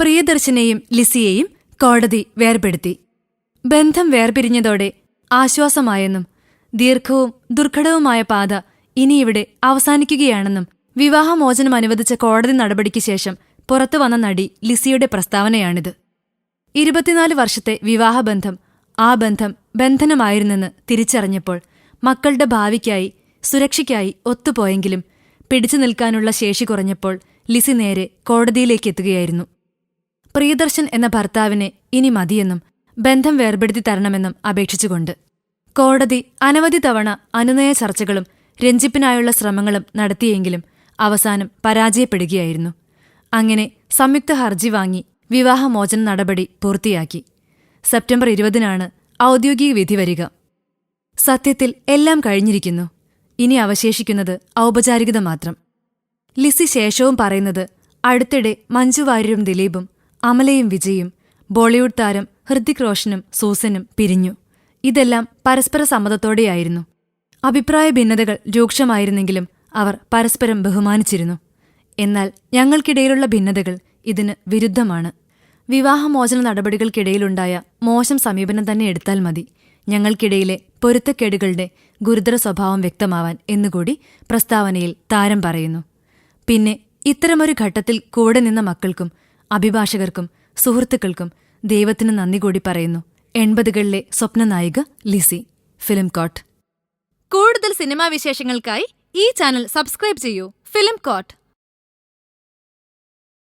പ്രിയദർശനെയും ലിസിയെയും കോടതി വേർപെടുത്തി. ബന്ധം വേർപിരിഞ്ഞതോടെ ആശ്വാസമായെന്നും ദീർഘവും ദുർഘടവുമായ പാത ഇനിയിവിടെ അവസാനിക്കുകയാണെന്നും വിവാഹമോചനം അനുവദിച്ച കോടതി നടപടിക്ക് ശേഷം പുറത്തു വന്ന നടി ലിസിയുടെ പ്രസ്താവനയാണിത്. ഇരുപത്തിനാല് വർഷത്തെ വിവാഹബന്ധം ആ ബന്ധം ബന്ധനമായിരുന്നെന്ന് തിരിച്ചറിഞ്ഞപ്പോൾ മക്കളുടെ ഭാവിക്കായി സുരക്ഷയ്ക്കായി ഒത്തുപോയെങ്കിലും പിടിച്ചു നിൽക്കാനുള്ള ശേഷി കുറഞ്ഞപ്പോൾ ലിസി നേരെ കോടതിയിലേക്കെത്തുകയായിരുന്നു. പ്രിയദർശൻ എന്ന ഭർത്താവിനെ ഇനി മതിയെന്നും ബന്ധം വേർപെടുത്തി തരണമെന്നും അപേക്ഷിച്ചുകൊണ്ട് കോടതി അനവധി തവണ അനുനയ ചർച്ചകളും രഞ്ജിപ്പിനായുള്ള ശ്രമങ്ങളും നടത്തിയെങ്കിലും അവസാനം പരാജയപ്പെടുകയായിരുന്നു. അങ്ങനെ സംയുക്ത ഹർജി വാങ്ങി വിവാഹമോചന നടപടി പൂർത്തിയാക്കി. സെപ്റ്റംബർ ഇരുപതിനാണ് ഔദ്യോഗിക വിധി വരിക. സത്യത്തിൽ എല്ലാം കഴിഞ്ഞിരിക്കുന്നു. ഇനി അവശേഷിക്കുന്നത് ഔപചാരികത മാത്രം. ലിസി ശേഷവും പറയുന്നത് അടുത്തിടെ മഞ്ജു വാര്യരും ദിലീപും അമലയും വിജയും ബോളിവുഡ് താരം ഹൃതിക് റോഷനും സൂസനും പിരിഞ്ഞു. ഇതെല്ലാം പരസ്പര സമ്മതത്തോടെയായിരുന്നു. അഭിപ്രായ ഭിന്നതകൾ രൂക്ഷമായിരുന്നെങ്കിലും അവർ പരസ്പരം ബഹുമാനിച്ചിരുന്നു. എന്നാൽ ഞങ്ങൾക്കിടയിലുള്ള ഭിന്നതകൾ ഇതിന് വിരുദ്ധമാണ്. വിവാഹമോചന നടപടികൾക്കിടയിലുണ്ടായ മോശം സമീപനം തന്നെ എടുത്താൽ മതി. ഞങ്ങൾക്കിടയിലെ പൊരുത്തക്കേടുകളുടെ ഗുരുതര സ്വഭാവം വ്യക്തമാവാൻ എന്നുകൂടി പ്രസ്താവനയിൽ താരം പറയുന്നു. പിന്നെ ഇത്തരമൊരു ഘട്ടത്തിൽ കൂടെ നിന്ന മക്കൾക്കും അഭിഭാഷകർക്കും സുഹൃത്തുക്കൾക്കും ദൈവത്തിന് നന്ദി കൂടി പറയുന്നു. എൺപതുകളിലെ സ്വപ്നനായിക ലിസി ഫിലിം കോട്ട് കൂടുതൽ സിനിമാ വിശേഷങ്ങൾക്കായി ഈ ചാനൽ സബ്സ്ക്രൈബ് ചെയ്യൂ. Film court